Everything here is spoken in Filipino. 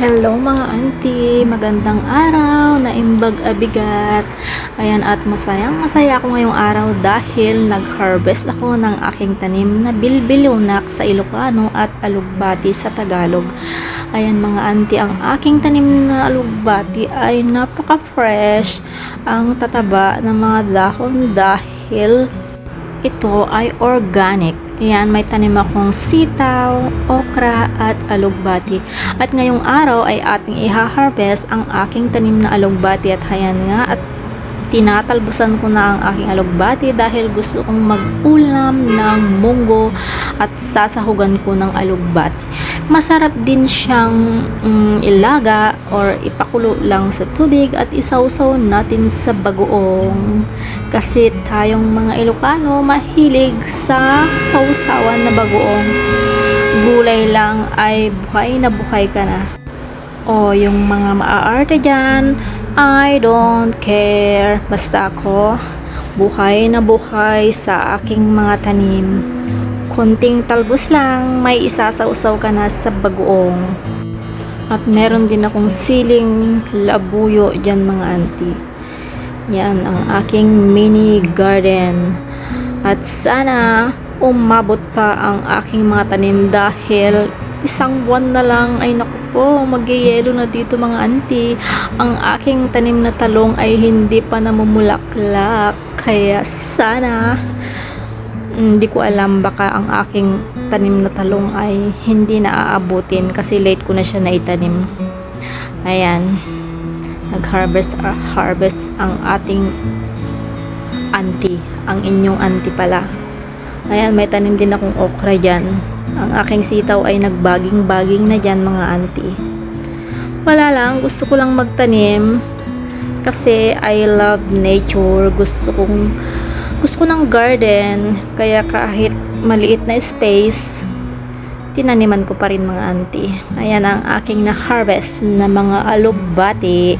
Hello mga auntie, magandang araw, naimbag abigat. Ayan at masayang masaya ako ngayong araw dahil nag-harvest ako ng aking tanim na bilbilunak sa Ilocano at alugbati sa Tagalog. Ayan mga auntie, ang aking tanim na alugbati ay napaka-fresh. Ang tataba ng mga dahon dahil ito ay organic. Ayan, may tanim akong sitaw, okra, at alugbati. At ngayong araw ay ating iha-harvest ang aking tanim na alugbati at hayan nga at tinatalbusan ko na ang aking alugbati dahil gusto kong mag-ulam ng munggo at sasahugan ko ng alugbati. Masarap din siyang mm, ilaga or ipakulo lang sa tubig at isawsaw natin sa bagoong. Kasi tayong mga Ilocano mahilig sa sausawan na bagoong. Gulay lang ay buhay na buhay ka na. O yung mga maaarte dyan, I don't care. Basta ako, buhay na buhay sa aking mga tanim. Konting talbos lang, may isasausaw ka na sa bagoong. At meron din akong siling labuyo dyan mga auntie. Yan ang aking mini garden. At sana umabot pa ang aking mga tanim dahil isang buwan na lang ay naku po, magyayelo na dito mga auntie. Ang aking tanim na talong ay hindi pa namumulaklak. Kaya sana hindi ko alam baka ang aking tanim na talong ay hindi na aabutin kasi late ko na siya naitanim. Ayan nag-harvest uh, harvest ang ating auntie, ang inyong auntie pala. Ayan, may tanim din akong okra dyan. Ang aking sitaw ay nagbaging-baging na dyan mga auntie. Wala lang, gusto ko lang magtanim kasi I love nature. Gusto kong gusto ko ng garden kaya kahit maliit na space tinaniman ko pa rin mga auntie. Ayan ang aking na-harvest na mga alugbati.